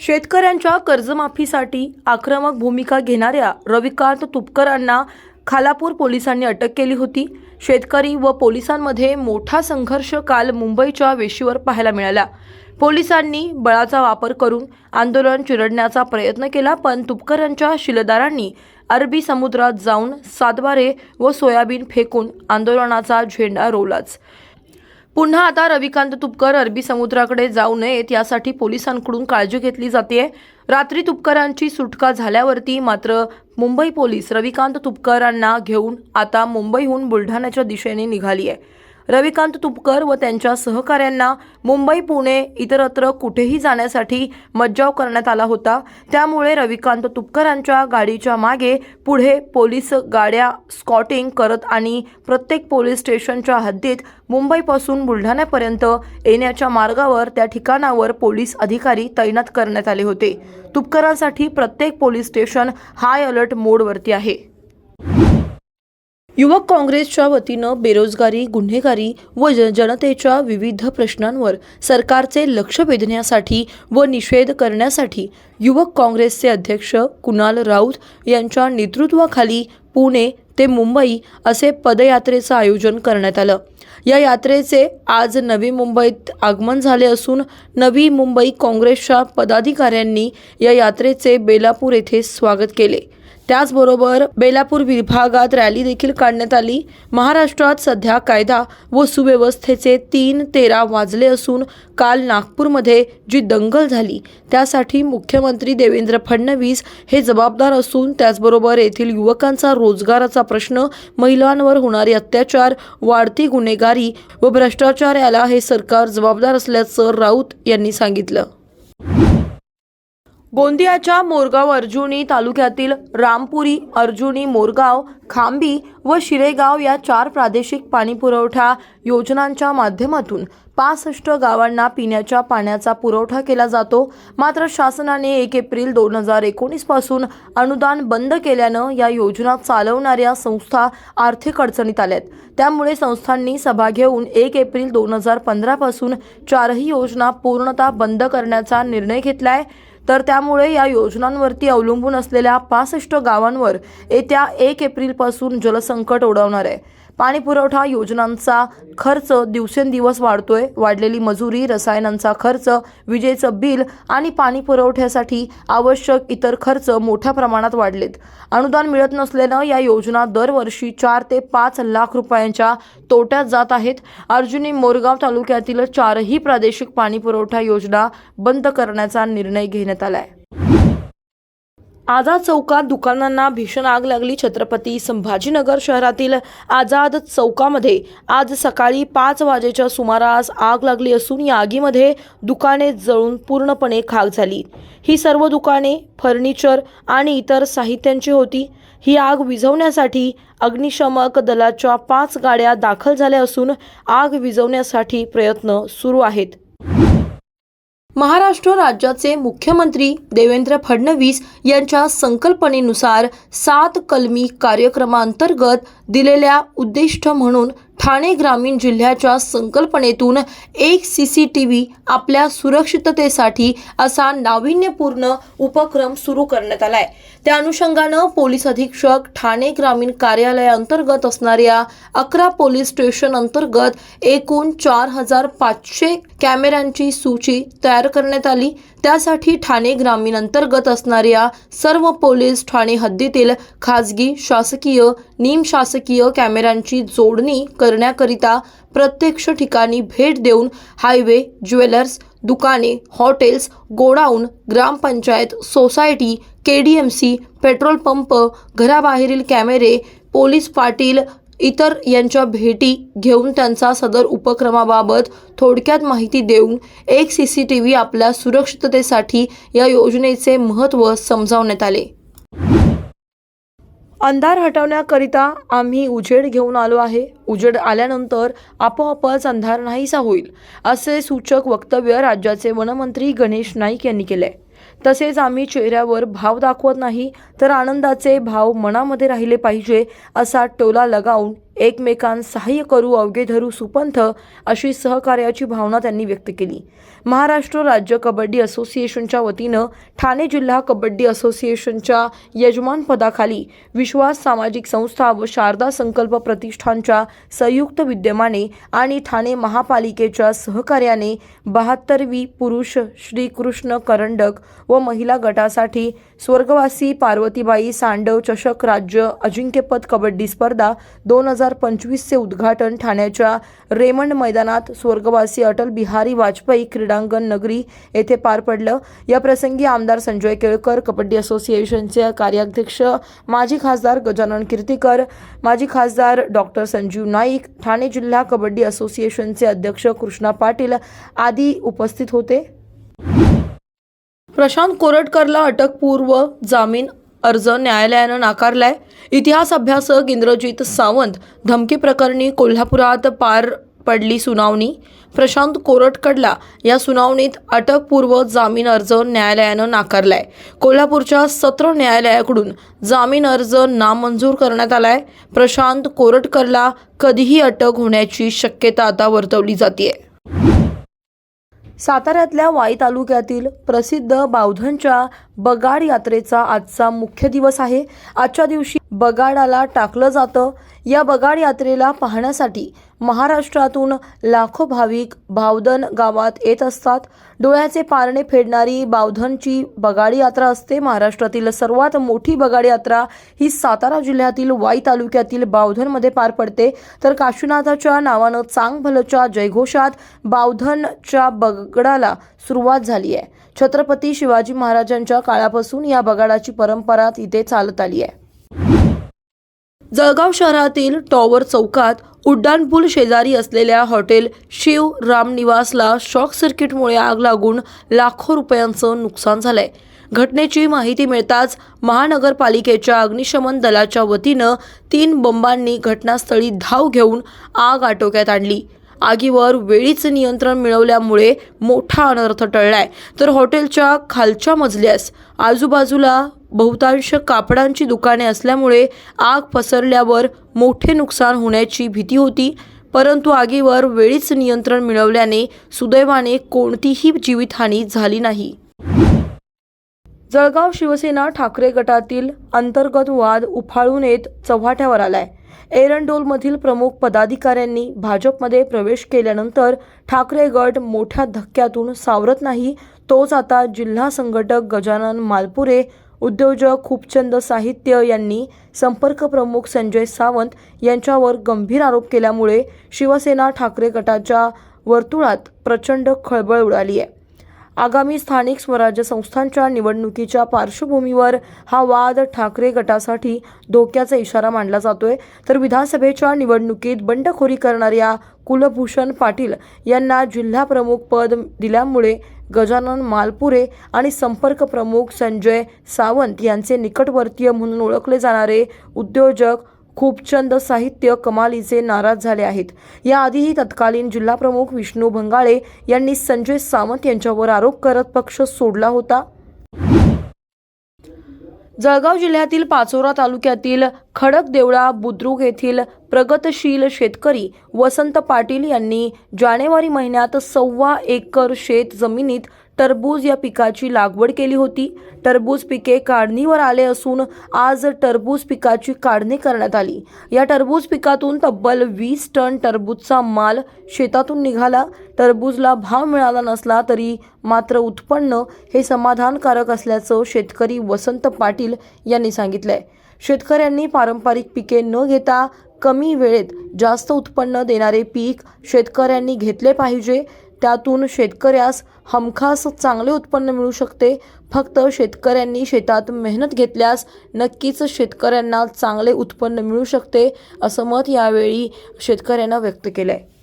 शेतकऱ्यांच्या कर्जमाफीसाठी आक्रमक भूमिका घेणाऱ्या रविकांत तुपकरांना खालापूर पोलिसांनी अटक केली होती. शेतकरी व पोलिसांमध्ये मोठा संघर्ष काल मुंबईच्या वेशीवर पाहायला मिळाला. पोलिसांनी बळाचा वापर करून आंदोलन चिरडण्याचा प्रयत्न केला पण तुपकरांच्या शिलेदारांनी अरबी समुद्रात जाऊन सातबारे व सोयाबीन फेकून आंदोलनाचा झेंडा रोवलाच. पुन्हा आता रविकांत तुपकर अरबी समुद्राकडे जाऊ नयेत यासाठी पोलिसांकडून काळजी घेतली जाते रात्री तुपकरांची सुटका झाल्यावरती मात्र मुंबई पोलीस रविकांत तुपकरांना घेऊन आता मुंबईहून बुलढाण्याच्या दिशेने निघाली आहे रविकांत तुपकर व त्यांच्या सहकाऱ्यांना मुंबई पुणे इतरत्र कुठेही जाण्यासाठी मज्जाव करण्यात आला होता. त्यामुळे रविकांत तुपकरांच्या गाडीच्या मागे पुढे पोलीस गाड्या स्कॉटिंग करत आणि प्रत्येक पोलीस स्टेशनच्या हद्दीत मुंबईपासून बुलढाण्यापर्यंत येण्याच्या मार्गावर त्या ठिकाणावर पोलीस अधिकारी तैनात करण्यात आले होते. तुपकरांसाठी प्रत्येक पोलीस स्टेशन हाय अलर्ट मोडवरती आहे. युवक काँग्रेसच्या वतीनं बेरोजगारी गुन्हेगारी व जनतेच्या विविध प्रश्नांवर सरकारचे लक्ष वेधण्यासाठी व निषेध करण्यासाठी युवक काँग्रेसचे अध्यक्ष कुणाल राऊत यांच्या नेतृत्वाखाली पुणे ते मुंबई असे पदयात्रेचं आयोजन करण्यात आलं. या यात्रेचे आज नवी मुंबईत आगमन झाले असून नवी मुंबई काँग्रेसच्या पदाधिकाऱ्यांनी या यात्रेचे बेलापूर येथे स्वागत केले. त्याचबरोबर बेलापूर विभागात रॅली देखील काढण्यात आली. महाराष्ट्रात सध्या कायदा व सुव्यवस्थेचे तीन तेरा वाजले असून काल नागपूरमध्ये जी दंगल झाली त्यासाठी मुख्यमंत्री देवेंद्र फडणवीस हे जबाबदार असून त्याचबरोबर येथील युवकांचा रोजगाराचा प्रश्न महिलांवर होणारे अत्याचार वाढती गुन्हेगारी व भ्रष्टाचार याला हे सरकार जबाबदार असल्याचं राऊत यांनी सांगितलं. गोंदियाच्या मोरगाव अर्जुनी तालुक्यातील रामपुरी अर्जुनी मोरगाव खांबी व शिरेगाव या चार प्रादेशिक पाणीपुरवठा योजनांच्या माध्यमातून पासष्ट गावांना पिण्याच्या पाण्याचा पुरवठा केला जातो. मात्र शासनाने एक एप्रिल दोन हजार एकोणीसपासून अनुदान बंद केल्यानं या योजना चालवणाऱ्या संस्था आर्थिक अडचणीत आल्यात. त्यामुळे संस्थांनी सभा घेऊन एक एप्रिल दोन हजार पंधरापासून चारही योजना पूर्णतः बंद करण्याचा निर्णय घेतला आहे तर त्यामुळे या योजनांवरती अवलंबून असलेल्या पासष्ट गावांवर येत्या एक एप्रिलपासून जलसंकट ओढवणार आहे. पाणी पुरवठा योजनांचा खर्च दिवसेंदिवस वाढतोय. वाढलेली मजुरी रसायनांचा खर्च विजेचं बिल आणि पाणी पुरवठ्यासाठी आवश्यक इतर खर्च मोठ्या प्रमाणात वाढलेत. अनुदान मिळत नसल्यानं या योजना दरवर्षी चार ते पाच लाख रुपयांच्या तोट्यात जात आहेत. अर्जुनी मोरगाव तालुक्यातील चारही प्रादेशिक पाणी पुरवठा योजना बंद करण्याचा निर्णय घेण्यात आला आहे आझाद चौकात दुकानांना भीषण आग लागली. छत्रपती संभाजीनगर शहरातील आझाद चौकामध्ये आज सकाळी पाच वाजेच्या सुमारास आग लागली असून या आगीमध्ये दुकाने जळून पूर्णपणे खाक झाली. ही सर्व दुकाने फर्निचर आणि इतर साहित्यांची होती. ही आग विझवण्यासाठी अग्निशमक दलाच्या पाच गाड्या दाखल झाल्या असून आग विझवण्यासाठी प्रयत्न सुरू आहेत. महाराष्ट्र राज्याचे मुख्यमंत्री देवेंद्र फडणवीस यांच्या संकल्पनेनुसार सात कलमी कार्यक्रमांतर्गत दिलेल्या उद्दिष्ट म्हणून ठाणे ग्रामीण जिल्ह्याच्या संकल्पनेतून एक सी सी टी व्ही आपल्या सुरक्षिततेसाठी असा नाविन्यपूर्ण उपक्रम सुरू करण्यात आला आहे त्या अनुषंगानं पोलीस अधीक्षक ठाणे ग्रामीण कार्यालयाअंतर्गत असणाऱ्या अकरा पोलीस स्टेशन अंतर्गत एकूण चार हजार पाचशे कॅमेऱ्यांची सूची तयार करण्यात आली. त्यासाठी ठाणे ग्रामीण अंतर्गत असणाऱ्या सर्व पोलीस ठाणे हद्दीतील खाजगी शासकीय निमशासकीय कॅमेऱ्यांची जोडणी करण्याकरिता प्रत्यक्ष ठिकाणी भेट देऊन हायवे ज्वेलर्स दुकाने हॉटेल्स गोडाऊन ग्रामपंचायत society K D M C petrol pump घराबाहेरील कॅमेरे पोलीस पाटील इतर यांच्या भेटी घेऊन त्यांचा सदर उपक्रमाबाबत थोडक्यात माहिती देऊन एक सी सी टी व्ही आपल्या सुरक्षिततेसाठी या योजनेचे महत्त्व समजावण्यात आले. अंधार हटवण्याकरिता आम्ही उजेड घेऊन आलो आहे. उजेड आल्यानंतर आपोआपच अंधार नाहीसा होईल असे सूचक वक्तव्य राज्याचे वनमंत्री गणेश नाईक यांनी केले तसेच आम्ही चेहऱ्यावर भाव दाखवत नाही तर आनंदाचे भाव मनामध्ये राहिले पाहिजे असा टोला लगावून एकमेकांस सहाय्य करू अवघे धरू सुपंथ अशी सहकार्याची भावना त्यांनी व्यक्त केली. महाराष्ट्र राज्य कबड्डी असोसिएशनच्या वतीनं ठाणे जिल्हा कबड्डी असोसिएशनच्या यजमानपदाखाली विश्वास सामाजिक संस्था व शारदा संकल्प प्रतिष्ठानच्या संयुक्त विद्यमाने आणि ठाणे महापालिकेच्या सहकार्याने बहात्तरवी पुरुष श्रीकृष्ण करंडक व महिला गटासाठी स्वर्गवासी पार्वतीबाई सांडव चषक राज्य अजिंक्यपद कबड्डी स्पर्धा दोन हजार पंचवीसचे उद्घाटन ठाण्याच्या रेमंड मैदानात स्वर्गवासी अटल बिहारी वाजपेयी क्रीडांगण नगरी येथे पार पडलं. या प्रसंगी आमदार संजय केळकर कबड्डी असोसिएशनचे कार्याध्यक्ष माजी खासदार गजानन कीर्तीकर माजी खासदार डॉक्टर संजीव नाईक ठाणे जिल्हा कबड्डी असोसिएशनचे अध्यक्ष कृष्णा पाटील आदी उपस्थित होते. प्रशांत कोरटकरला अटकपूर्व जामीन अर्ज न्यायालयानं नाकारलाय. इतिहास अभ्यासक इंद्रजित सावंत धमकी प्रकरणी कोल्हापुरात पार पडली सुनावणी. प्रशांत कोरटकडला या सुनावणीत अटकपूर्व जामीन अर्ज न्यायालयानं नाकारलाय. कोल्हापूरच्या सत्र न्यायालयाकडून जामीन अर्ज नामंजूर करण्यात आलाय. प्रशांत कोरटकरला कधीही अटक होण्याची शक्यता आता वर्तवली जाते साताऱ्यातल्या वाई तालुक्यातील प्रसिद्ध बावधनच्या बगाड यात्रेचा आजचा मुख्य दिवस आहे. आजच्या दिवशी बगाडाला टाकलं जातं. या बगाड यात्रेला पाहण्यासाठी महाराष्ट्रातून लाखो भाविक भावधन गावात येत असतात. डोळ्याचे पारणे फेडणारी बावधनची बगाडी यात्रा असते. महाराष्ट्रातील सर्वात मोठी बगाडी यात्रा ही सातारा जिल्ह्यातील वाई तालुक्यातील बावधनमध्ये पार पडते. तर काशीनाथाच्या नावानं चांगभलच्या जयघोषात बावधनच्या बगडाला सुरुवात झाली आहे. छत्रपती शिवाजी महाराजांच्या काळापासून या बगाडाची परंपरा इथे चालत आली आहे. जळगाव शहरातील टॉवर चौकात उड्डाणपूल शेजारी असलेल्या हॉटेल शिव रामनिवासला शॉक सर्किटमुळे आग लागून लाखो रुपयांचं नुकसान झालंय. घटनेची माहिती मिळताच महानगरपालिकेच्या अग्निशमन दलाच्या वतीनं तीन बंबांनी घटनास्थळी धाव घेऊन आग आटोक्यात आणली. आगीवर वेळीच नियंत्रण मिळवल्यामुळे मोठा अनर्थ टळलाय. तर हॉटेलच्या खालच्या मजल्यास आजूबाजूला बहुतांश कापडांची दुकाने असल्यामुळे आग पसरल्यावर मोठे नुकसान होण्याची भीती होती. परंतु आगीवर वेळीच नियंत्रण मिळवल्याने सुदैवाने कोणतीही जीवितहानी झाली नाही. जळगाव शिवसेना ठाकरे गटातील अंतर्गत वाद उफाळून येत चव्हाट्यावर आलाय. एरंडोलमधील प्रमुख पदाधिकाऱ्यांनी भाजपमध्ये प्रवेश केल्यानंतर ठाकरे गट मोठ्या धक्क्यातून सावरत नाही. तोच आता जिल्हा संघटक गजानन मालपुरे उद्योजक खूपचंद साहित्य यांनी संपर्क प्रमुख संजय सावंत यांच्यावर गंभीर आरोप केल्यामुळे शिवसेना ठाकरे गटाच्या वर्तुळात प्रचंड खळबळ उडाली आहे. आगामी स्थानिक स्वराज्य संस्थांच्या निवडणुकीच्या पार्श्वभूमीवर हा वाद ठाकरे गटासाठी धोक्याचा इशारा मानला जातोय. तर विधानसभेच्या निवडणुकीत बंडखोरी करणाऱ्या कुलभूषण पाटील यांना जिल्हा प्रमुख पद दिल्यामुळे गजानन मालपुरे आणि संपर्क प्रमुख संजय सावंत यांचे निकटवर्तीय म्हणून ओळखले जाणारे उद्योजक खूपचंद साहित्य कमालीचे नाराज झाले आहेत. याआधीही तत्कालीन जिल्हाप्रमुख विष्णू भंगाळे यांनी संजय सावंत यांच्यावर आरोप करत पक्ष सोडला होता. जळगाव जिल्ह्यातील पाचोरा तालुक्यातील खडकदेवळा बुद्रुक येथील प्रगतशील शेतकरी वसंत पाटील यांनी जानेवारी महिन्यात सव्वा एकर शेत जमिनीत टरबूज या पिकाची लागवड केली होती. टरबूज पिके काढणीवर आले असून आज टरबूज पिकाची काढणी करण्यात आली. या टरबूज पिकातून तब्बल वीस टन टरबूजचा माल शेतातून निघाला. टरबूजला भाव मिळाला नसला तरी मात्र उत्पन्न हे समाधानकारक असल्याचं शेतकरी वसंत पाटील यांनी सांगितलंय. शेतकऱ्यांनी पारंपरिक पिके न घेता कमी वेळेत जास्त उत्पन्न देणारे पीक शेतकऱ्यांनी घेतले पाहिजे. त्यातून शेतकऱ्यास हमखास चांगले उत्पन्न मिळू शकते. फक्त शेतकऱ्यांनी शेतात मेहनत घेतल्यास नक्कीच शेतकऱ्यांना चांगले उत्पन्न मिळू शकते असं मत यावेळी शेतकऱ्यांना व्यक्त केलं आहे